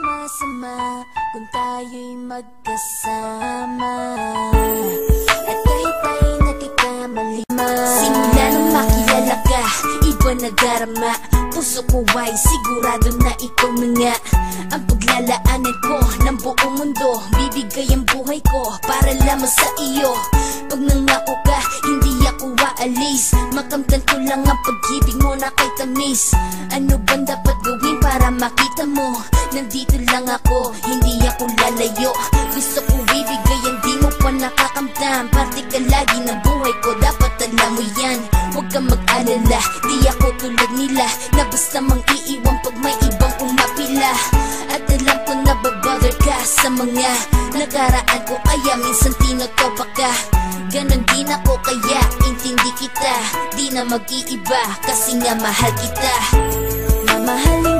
masama kung tayo'y magkasama. At kahit nang makilala ka, iba nagarama Puso ko ay sigurado na ikaw na nga. Ang paglalaanan ko ng buong mundo Bibigay ang buhay ko para lamang sa iyo. Pag nangako ka, hindi ako aalis. Makamtan ko lang ang pag-ibig mo na kay tamis. Ano bang dapat gawin para makita mo? Nandito lang ako, hindi ako lalayo. Gusto ko ibigay tulad nila Na basta mang iiwan pag may ibang umapila. At alam ko na babother ka sa mga Nakaraan ko. Kaya minsan tinotopa ka. Ganon din ako kaya intindi kita. Di na mag-iiba kasi nga mahal kita. Mamahalin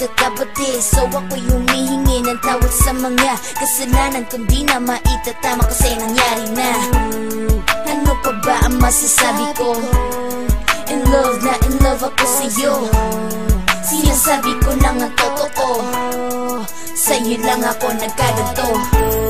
tayo nagkakabati So ako'y humihingi ng tawad sa mga kasalanan. Kundi na maitatama kasi nangyari na. Ano pa ba ang masasabi ko? In love na in love ako sa'yo. Sinasabi ko lang ang totoo. Sa'yo lang ako nagkaganto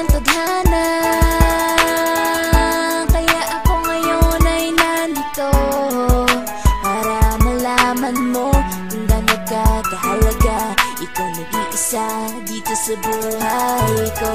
ng tadhana Kaya ako ngayon ay nandito Para malaman mo kung gaano ka kahalaga. Ikaw nag-iisa dito sa buhay ko